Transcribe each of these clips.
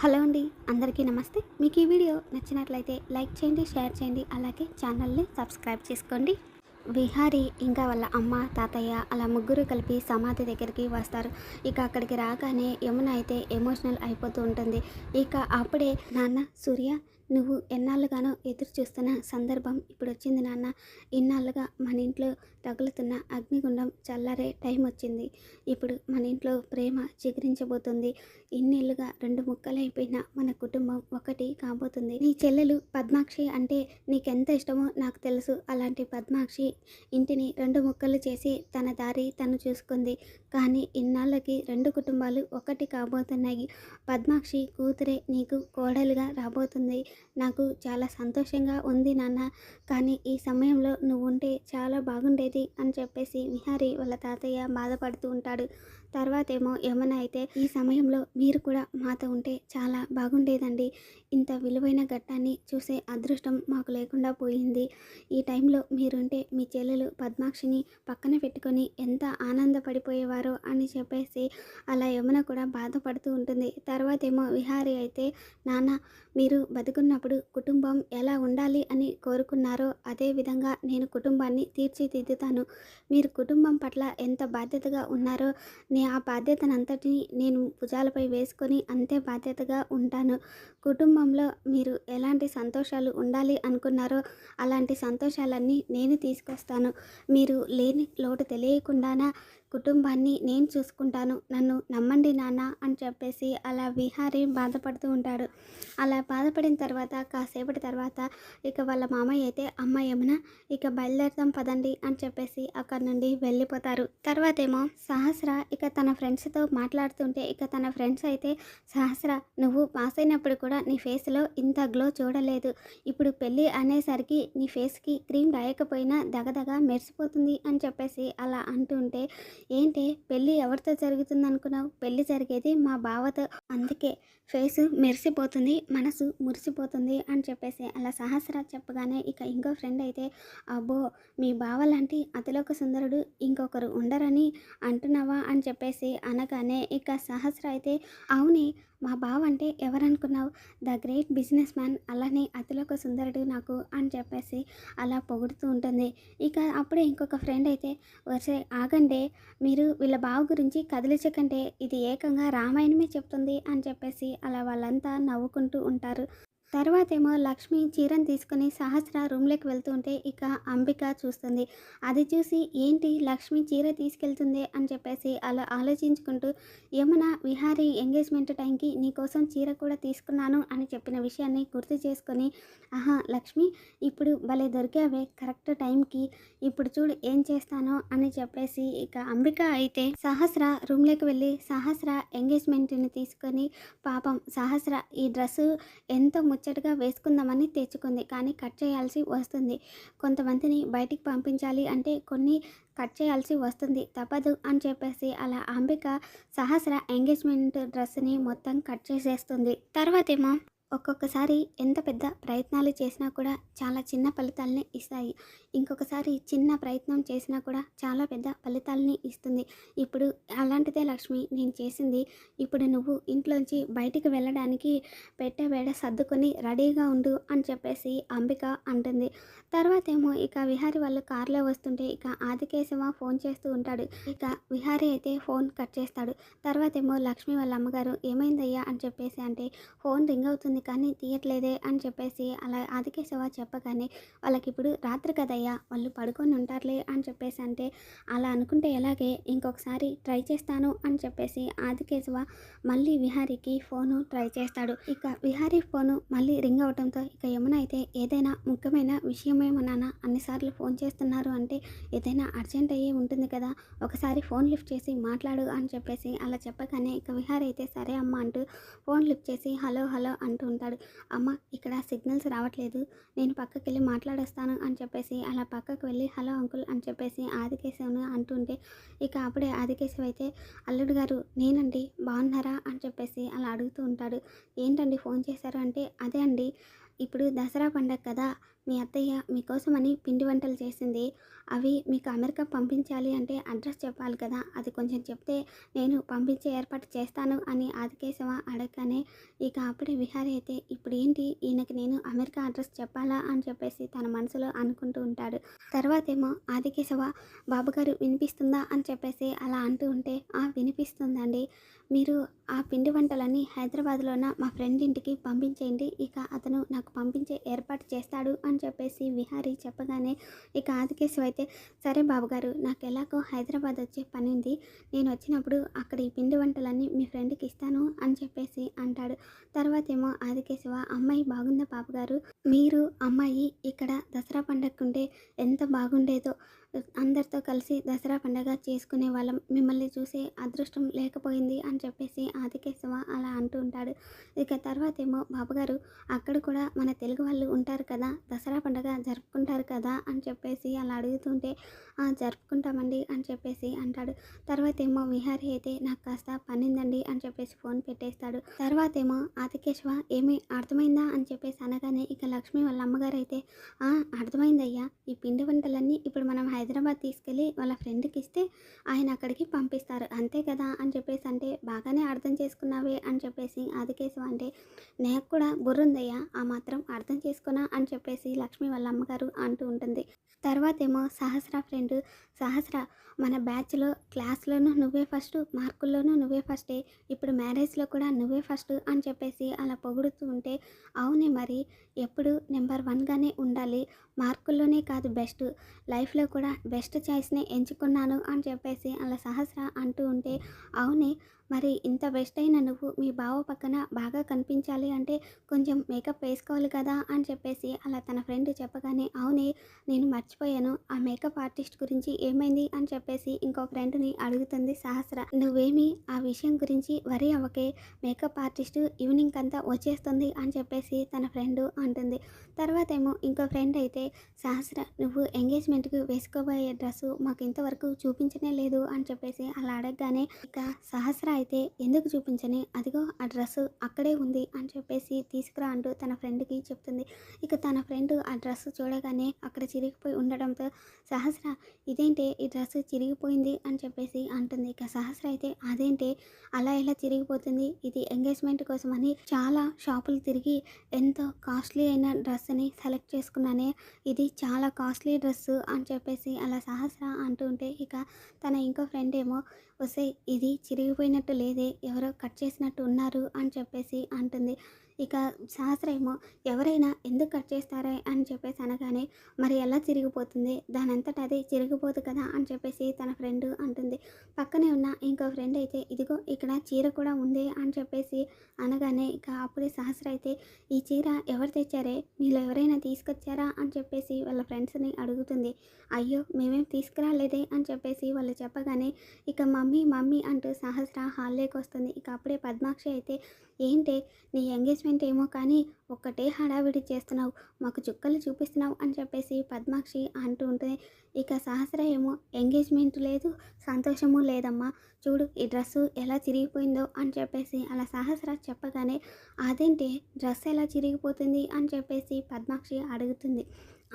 Hello అండి అందరికీ నమస్తే. మీకు ఈ వీడియో నచ్చినట్లయితే లైక్ చేయండి షేర్ చేయండి అలాగే ఛానల్ని సబ్స్క్రైబ్ చేసుకోండి. విహారి ఇంకా వాళ్ళ అమ్మ తాతయ్య అలా ముగ్గురు కలిపి సమాధి దగ్గరికి వస్తారు. ఇక అక్కడికి రాగానే యమున అయితే ఎమోషనల్ అయిపోతూ ఉంటుంది. ఇక అప్పుడే నాన్న సూర్య నువ్వు ఎన్నాళ్ళుగానో ఎదురు చూస్తున్న సందర్భం ఇప్పుడు వచ్చింది నాన్న. ఇన్నాళ్ళుగా మన ఇంట్లో తగులుతున్న అగ్నిగుండం చల్లారే టైం వచ్చింది ఇప్పుడు మన ఇంట్లో ప్రేమ చిగురించబోతుంది. ఇన్నేళ్ళుగా రెండు ముక్కలైపోయిన మన కుటుంబం ఒకటి కాబోతుంది. నీ చెల్లెలు పద్మాక్షి అంటే నీకెంత ఇష్టమో నాకు తెలుసు. అలాంటి పద్మాక్షి ఇంటిని రెండు ముక్కలు చేసి తన దారి తను చూసుకుంది. కానీ ఇన్నాళ్ళకి రెండు కుటుంబాలు ఒకటి కాబోతున్నాయి. పద్మాక్షి కూతురే నీకు కోడలుగా రాబోతుంది. నాకు చాలా సంతోషంగా ఉంది నాన్న. కానీ ఈ సమయంలో నువ్వు ఉంటే చాలా బాగుండేది అని చెప్పేసి విహారి వాళ్ళ తాతయ్య బాధపడుతూ ఉంటాడు. తర్వాత ఏమో యమున అయితే ఈ సమయంలో మీరు కూడా మాతో ఉంటే చాలా బాగుండేదండి. ఇంత విలువైన ఘట్టాన్ని చూసే అదృష్టం మాకు లేకుండా పోయింది. ఈ టైంలో మీరుంటే మీ చెల్లెలు పద్మాక్షిని పక్కన పెట్టుకొని ఎంత ఆనందపడిపోయేవారో అని చెప్పేసి అలా యమున కూడా బాధపడుతూ ఉంటుంది. తర్వాత ఏమో విహారి అయితే నాన్న మీరు బతుకున్నప్పుడు కుటుంబం ఎలా ఉండాలి అని కోరుకున్నారో అదే విధంగా నేను కుటుంబాన్ని తీర్చిదిద్దుతాను. మీరు కుటుంబం పట్ల ఎంత బాధ్యతగా ఉన్నారో నేను నే ఆ బాధ్యతనంతటిని నేను భుజాలపై వేసుకొని అంతే బాధ్యతగా ఉంటాను. కుటుంబంలో మీరు ఎలాంటి సంతోషాలు ఉండాలి అనుకున్నారో అలాంటి సంతోషాలన్నీ నేను తీసుకొస్తాను. మీరు లేని లోటు తెలియకుండానా కుటుంబాన్ని నేను చూసుకుంటాను. నన్ను నమ్మండి నాన్న అని చెప్పేసి అలా విహారీ బాధపడుతూ ఉంటాడు. అలా బాధపడిన తర్వాత కాసేపటి తర్వాత ఇక వాళ్ళ మామయ్య అయితే అమ్మ యమున ఇక బయలుదేరదాం పదండి అని చెప్పేసి అక్కడి నుండి వెళ్ళిపోతారు. తర్వాత ఏమో సహస్ర ఇక తన ఫ్రెండ్స్తో మాట్లాడుతుంటే ఇక తన ఫ్రెండ్స్ అయితే సహస్ర నువ్వు పాస్ అయినప్పుడు కూడా నీ ఫేస్లో ఇంత గ్లో చూడలేదు. ఇప్పుడు పెళ్ళి అనేసరికి నీ ఫేస్కి క్రీమ్ రాయకపోయినా దగదగ మెరిసిపోతుంది అని చెప్పేసి అలా అంటుంటే ఏంటి పెళ్ళి ఎవరితో జరుగుతుంది అనుకున్నావు పెళ్ళి జరిగేది మా బావతో. అందుకే ఫేస్ మెరిసిపోతుంది మనసు మురిసిపోతుంది అని చెప్పేసి అలా సహస్ర చెప్పగానే ఇక ఇంకో ఫ్రెండ్ అయితే అబ్బో మీ బావ లాంటి అతిలోక సుందరుడు ఇంకొకరు ఉండరని అంటున్నావా? అని చెప్పేసి అనగానే ఇక సహస్ర అయితే అవునే మా బావ అంటే ఎవరనుకున్నావు? ద గ్రేట్ బిజినెస్ మ్యాన్ అలానే అతిలోక సుందరుడు నాకు అని చెప్పేసి అలా పొగుడుతూ ఉంటుంది. ఇక అప్పుడే ఇంకొక ఫ్రెండ్ అయితే వరుస ఆగండే మీరు వీళ్ళ బావ గురించి కదిలించకంటే ఇది ఏకంగా రామాయణమే చెప్తుంది అని చెప్పేసి అలా వాళ్ళంతా నవ్వుకుంటూ ఉంటారు. తర్వాత ఏమో లక్ష్మి చీరను తీసుకుని సహస్ర రూమ్లోకి వెళ్తుంటే ఇక అంబిక చూస్తుంది. అది చూసి ఏంటి లక్ష్మి చీర తీసుకెళ్తుంది అని చెప్పేసి అలా ఆలోచించుకుంటూ యమున విహారీ ఎంగేజ్మెంట్ టైంకి నీకోసం చీర కూడా తీసుకున్నాను అని చెప్పిన విషయాన్ని గుర్తు చేసుకొని ఆహా లక్ష్మి ఇప్పుడు భలే దొరికావే కరెక్ట్ టైంకి. ఇప్పుడు చూడు ఏం చేస్తానో అని చెప్పేసి ఇక అంబిక అయితే సహస్ర రూమ్లోకి వెళ్ళి సహస్ర ఎంగేజ్మెంట్ని తీసుకొని పాపం సహస్ర ఈ డ్రెస్సు ఎంతో ముచ్చటగా వేసుకుందామని తెచ్చుకుంది. కానీ కట్ చేయాల్సి వస్తుంది. కొంతమందిని బయటికి పంపించాలి అంటే కొన్ని కట్ చేయాల్సి వస్తుంది. తప్పదు అని చెప్పేసి అలా అంబిక సహస్ర ఎంగేజ్మెంట్ డ్రెస్ని మొత్తం కట్ చేసేస్తుంది. తర్వాత ఏమో ఒక్కొక్కసారి ఎంత పెద్ద ప్రయత్నాలు చేసినా కూడా చాలా చిన్న ఫలితాలని ఇస్తాయి. ఇంకొకసారి చిన్న ప్రయత్నం చేసినా కూడా చాలా పెద్ద ఫలితాలని ఇస్తుంది. ఇప్పుడు అలాంటిదే లక్ష్మి నేను చేసింది. ఇప్పుడు నువ్వు ఇంట్లోంచి బయటికి వెళ్ళడానికి పెట్టే వేడ సర్దుకొని రెడీగా ఉండు అని చెప్పేసి అంబిక అంటుంది. తర్వాత ఏమో ఇక విహారి వాళ్ళు కారులో వస్తుంటే ఇక ఆదికేశవ ఫోన్ చేస్తూ ఉంటాడు. ఇక విహారి అయితే ఫోన్ కట్ చేస్తాడు. తర్వాత ఏమో లక్ష్మి వాళ్ళ అమ్మగారు ఏమైందయ్యా? అని చెప్పేసి అంటే ఫోన్ రింగ్ అవుతుంది కానీ తీయట్లేదే అని చెప్పేసి అలా ఆదికేశవ చెప్పగానే వాళ్ళకి ఇప్పుడు రాత్రి కదయ్యా వాళ్ళు పడుకొని ఉంటారులే అని చెప్పేసి అంటే అలా అనుకుంటే ఎలాగే ఇంకొకసారి ట్రై చేస్తాను అని చెప్పేసి ఆదికేశవ మళ్ళీ విహారీకి ఫోను ట్రై చేస్తాడు. ఇక విహారీ ఫోను మళ్ళీ రింగ్ అవడంతో ఇక యమున అయితే ఏదైనా ముఖ్యమైన విషయమేమన్నా అన్నిసార్లు ఫోన్ చేస్తున్నారు అంటే ఏదైనా అర్జెంట్ అయ్యి ఉంటుంది కదా ఒకసారి ఫోన్ లిఫ్ట్ చేసి మాట్లాడు అని చెప్పేసి అలా చెప్పగానే ఇక విహారీ అయితే సరే అమ్మ అంటూ ఫోన్ లిఫ్ట్ చేసి హలో హలో అంటూ ఉంటాడు. అమ్మ ఇక్కడ సిగ్నల్స్ రావట్లేదు. నేను పక్కకి వెళ్ళి మాట్లాడేస్తాను అని చెప్పేసి అలా పక్కకు వెళ్ళి హలో అంకుల్ అని చెప్పేసి ఆదికేశవును అంటుంటే ఇక అప్పుడే ఆదికేశవ్ అయితే అల్లుడు గారు నేనండి బాగున్నారా? అని చెప్పేసి అలా అడుగుతూ ఉంటాడు. ఏంటండి ఫోన్ చేశారు? అంటే అదే అండి ఇప్పుడు దసరా పండగ కదా మీ అత్తయ్య మీకోసమని పిండి వంటలు చేసింది. అవి మీకు అమెరికా పంపించాలి అంటే అడ్రస్ చెప్పాలి కదా. అది కొంచెం చెప్తే నేను పంపించే ఏర్పాటు చేస్తాను అని ఆదికేశవ అడగగానే ఇక అప్పుడే విహారీ అయితే ఇప్పుడు ఏంటి? ఈయనకి నేను అమెరికా అడ్రస్ చెప్పాలా అని చెప్పేసి తన మనసులో అనుకుంటూ ఉంటాడు. తర్వాత ఏమో ఆదికేశవ బాబుగారు వినిపిస్తుందా? అని చెప్పేసి అలా అంటూ ఉంటే ఆ వినిపిస్తుందండి. మీరు ఆ పిండి వంటలన్నీ హైదరాబాద్లోన? మా ఫ్రెండ్ ఇంటికి పంపించేయండి. ఇక అతను నాకు పంపించే ఏర్పాటు చేస్తాడు అని అని చెప్పేసి విహారీ చెప్పగానే ఇక ఆదికేశవ్ అయితే సరే బాబుగారు నాకు ఎలాగో హైదరాబాద్ వచ్చే పని ఉంది నేను వచ్చినప్పుడు అక్కడ ఈ పిండి వంటలన్నీ మీ ఫ్రెండ్కి ఇస్తాను అని చెప్పేసి అంటాడు. తర్వాత ఏమో ఆదికేశవ అమ్మాయి బాగుందా బాబుగారు? మీరు అమ్మాయి ఇక్కడ దసరా పండగకుంటే ఎంత బాగుండేదో అందరితో కలిసి దసరా పండగ చేసుకునే వాళ్ళం. మిమ్మల్ని చూసే అదృష్టం లేకపోయింది అని చెప్పేసి ఆదికేశవ అలా అంటూ ఉంటాడు. ఇక తర్వాత ఏమో బాబుగారు అక్కడ కూడా మన తెలుగు వాళ్ళు ఉంటారు కదా దసరా పండగ జరుపుకుంటారు కదా అని చెప్పేసి అలా అడుగుతుంటే జరుపుకుంటామండి అని చెప్పేసి అంటాడు. తర్వాత ఏమో విహారీ అయితే నాకు కాస్త పనిందండి అని చెప్పేసి ఫోన్ పెట్టేస్తాడు. తర్వాత ఏమో ఆదికేశవ ఏమి అర్థమైందా అని చెప్పేసి అనగానే ఇక లక్ష్మి వాళ్ళ అమ్మగారు అయితే అర్థమైందయ్యా ఈ పిండి వంటలన్నీ ఇప్పుడు మనం హైదరాబాద్ తీసుకెళ్ళి వాళ్ళ ఫ్రెండ్కి ఇస్తే ఆయన అక్కడికి పంపిస్తారు. అంతే కదా? అని చెప్పేసి అంటే బాగానే అర్థం చేసుకున్నావే అని చెప్పేసి ఆదికేశవ అంటే నాకు కూడా బుర్రుందయ్యా ఆ మాత్రం అర్థం చేసుకున్నా అని చెప్పేసి లక్ష్మి వాళ్ళ అమ్మగారు అంటూ ఉంటుంది. తర్వాత ఏమో సహస్ర ఫ్రెండ్ సహస్ర మన బ్యాచ్లో క్లాస్లోనూ నువ్వే ఫస్ట్ మార్కుల్లోనూ నువ్వే ఫస్టే ఇప్పుడు మ్యారేజ్లో కూడా నువ్వే ఫస్ట్ అని చెప్పేసి అలా పొగుడుతూ ఉంటే అవునే మరి ఎప్పుడు నెంబర్ వన్గానే ఉండాలి మార్కుల్లోనే కాదు బెస్ట్. లైఫ్లో కూడా బెస్ట్ చాయిస్ని ఎంచుకున్నాను అని చెప్పేసి అలా సహస్ర అంటూ ఉంటే అవునే మరి ఇంత బెస్ట్ అయిన నువ్వు మీ బావ పక్కన బాగా కనిపించాలి అంటే కొంచెం మేకప్ వేసుకోవాలి కదా అని చెప్పేసి అలా తన ఫ్రెండ్ చెప్పగానే అవునే నేను మర్చిపోయాను. ఆ మేకప్ ఆర్టిస్ట్ గురించి ఏమైంది? అని చెప్పేసి ఇంకో ఫ్రెండ్ని అడుగుతుంది సహస్ర. నువ్వేమి ఆ విషయం గురించి వరి అవ్వకే. మేకప్ ఆర్టిస్ట్ ఈవినింగ్ అంతా వచ్చేస్తుంది అని చెప్పేసి తన ఫ్రెండ్ అంటుంది. తర్వాత ఏమో ఇంకో ఫ్రెండ్ అయితే సహస్ర నువ్వు ఎంగేజ్మెంట్కి వేసుకోబోయే డ్రెస్సు మాకు ఇంతవరకు చూపించనే లేదు అని చెప్పేసి అలా అడగగానే ఇక సహస్ర అయితే ఎందుకు చూపించని? అదిగో ఆ డ్రెస్సు అక్కడే ఉంది అని చెప్పేసి తీసుకురా అంటూ తన ఫ్రెండ్కి చెప్తుంది. ఇక తన ఫ్రెండ్ ఆ డ్రెస్సు చూడగానే అక్కడ చిరిగిపోయి ఉండడంతో సహస్ర ఇదేంటి ఈ డ్రెస్సు చిరిగిపోయింది అని చెప్పేసి అంటుంది. ఇక సహస్ర అయితే అదేంటి అలా ఇలా చిరిగిపోతుంది? ఇది ఎంగేజ్మెంట్ కోసం అని చాలా షాపులు తిరిగి ఎంతో కాస్ట్లీ అయిన డ్రెస్ని సెలెక్ట్ చేసుకున్నానే ఇది చాలా కాస్ట్లీ డ్రెస్సు అని చెప్పేసి అలా సహస్ర అంటూ ఉంటే ఇక తన ఇంకో ఫ్రెండ్ ఏమో వస్తే ఇది చిరిగిపోయినట్టు లేదే ఎవరో కట్ చేసినట్టు ఉన్నారు అని చెప్పేసి అంటుంది. ఇక సహస్రేమో ఎవరైనా ఎందుకు కట్ చేస్తారా అని చెప్పేసి అనగానే మరి ఎలా చిరిగిపోతుంది దానంతటా అది తిరిగిపోదు చిరిగిపోదు కదా అని చెప్పేసి తన ఫ్రెండ్ అంటుంది. పక్కనే ఉన్న ఇంకో ఫ్రెండ్ అయితే ఇదిగో ఇక్కడ చీర కూడా ఉంది అని చెప్పేసి అనగానే ఇక అప్పుడే సహస్ర అయితే ఈ చీర ఎవరు తెచ్చారే? మీలో ఎవరైనా తీసుకొచ్చారా అని చెప్పేసి వాళ్ళ ఫ్రెండ్స్ని అడుగుతుంది. అయ్యో మేమేం తీసుకురాలేదే అని చెప్పేసి వాళ్ళు చెప్పగానే ఇక మమ్మీ మమ్మీ అంటూ సహస్ర హాల్లోకి వస్తుంది. ఇక అప్పుడే పద్మాక్షి అయితే ఏంటే నీ ఎంగేజ్మెంట్ ఏమో కానీ ఒక్కటే హడావిడి చేస్తున్నావు. మాకు చుక్కలు చూపిస్తున్నావు అని చెప్పేసి పద్మాక్షి అంటూ ఉంటుంది. ఇక సహస్ర ఏమో ఎంగేజ్మెంట్ లేదు సంతోషము లేదమ్మా. చూడు ఈ డ్రెస్సు ఎలా చిరిగిపోయిందో అని చెప్పేసి అలా సహస్ర చెప్పగానే అదేంటి డ్రెస్ ఎలా చిరిగిపోతుంది అని చెప్పేసి పద్మాక్షి అడుగుతుంది.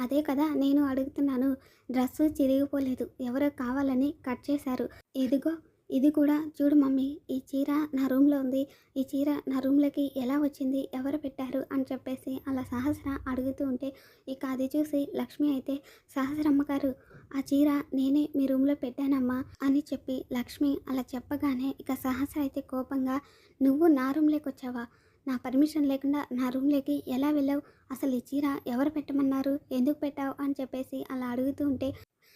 అదే కదా నేను అడుగుతున్నాను. డ్రెస్సు చిరిగిపోలేదు. ఎవరో కావాలని కట్ చేశారు. ఇదిగో ఇది కూడా చూడు మమ్మీ ఈ చీర నా రూమ్లో ఉంది. ఈ చీర నా రూమ్లోకి ఎలా వచ్చింది ఎవరు పెట్టారు అని చెప్పేసి అలా సహస్ర అడుగుతూ ఉంటే ఇక అది చూసి లక్ష్మి అయితే సహస్రమ్మ గారు ఆ చీర నేనే మీ రూమ్లో పెట్టానమ్మా అని చెప్పి లక్ష్మి అలా చెప్పగానే ఇక సహస్ర అయితే కోపంగా నువ్వు నా రూమ్లోకి వచ్చావా? నా పర్మిషన్ లేకుండా నా రూమ్లోకి ఎలా వెళ్ళావు? అసలు ఈ చీర ఎవరు పెట్టమన్నారు? ఎందుకు పెట్టావు? అని చెప్పేసి అలా అడుగుతూ ఉంటే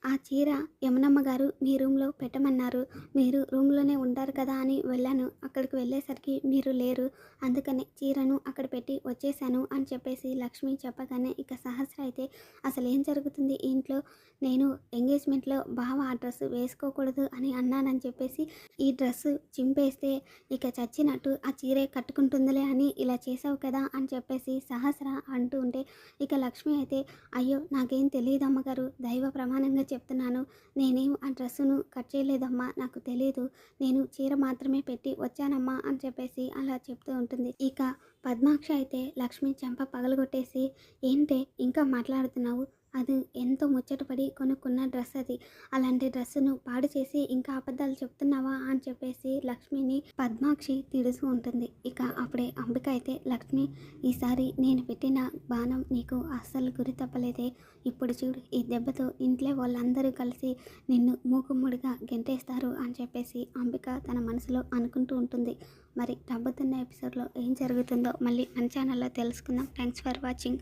ఆ చీర యమునమ్మ గారు మీ రూమ్లో పెట్టమన్నారు. మీరు రూమ్లోనే ఉంటారు కదా అని వెళ్ళాను. అక్కడికి వెళ్ళేసరికి మీరు లేరు. అందుకనే చీరను అక్కడ పెట్టి వచ్చేసాను అని చెప్పేసి లక్ష్మి చెప్పగానే ఇక సహస్ర అయితే అసలు ఏం జరుగుతుంది? ఇంట్లో నేను ఎంగేజ్మెంట్లో బావ ఆ డ్రెస్ వేసుకోకూడదు అని అన్నానని చెప్పేసి ఈ డ్రెస్సు చింపేస్తే ఇక చచ్చినట్టు ఆ చీరే కట్టుకుంటుందిలే అని ఇలా చేసావు కదా అని చెప్పేసి సహస్ర అంటూ ఉంటే ఇక లక్ష్మి అయితే అయ్యో నాకేం తెలియదు అమ్మగారు దైవ ప్రమాణంగా చెప్తున్నాను. నేనేం ఆ డ్రెస్సును కట్ చేయలేదమ్మా నాకు తెలియదు నేను చీర మాత్రమే పెట్టి వచ్చానమ్మా అని చెప్పేసి అలా చెప్తూ ఉంటుంది. ఇక పద్మాక్ష అయితే లక్ష్మి చెంప పగలగొట్టేసి ఏంటే ఇంకా మాట్లాడుతున్నావు? అది ఎంతో ముచ్చటపడి కొనుక్కున్న డ్రెస్ అది. అలాంటి డ్రెస్సును పాడు చేసి ఇంకా అబద్ధాలు చెప్తున్నావా అని చెప్పేసి లక్ష్మిని పద్మాక్షి తిడుస్తూ ఉంటుంది. ఇక అప్పుడే అంబిక అయితే లక్ష్మి ఈసారి నేను పెట్టిన బాణం నీకు అస్సలు గురి తప్పలేదే. ఇప్పుడు చూడు ఈ దెబ్బతో ఇంట్లో వాళ్ళందరూ కలిసి నిన్ను మూకుమ్ముడిగా గెంటేస్తారు అని చెప్పేసి అంబిక తన మనసులో అనుకుంటూ ఉంటుంది. మరి రాబోతున్న ఎపిసోడ్లో ఏం జరుగుతుందో మళ్ళీ మన ఛానల్లో తెలుసుకుందాం. Thanks for watching.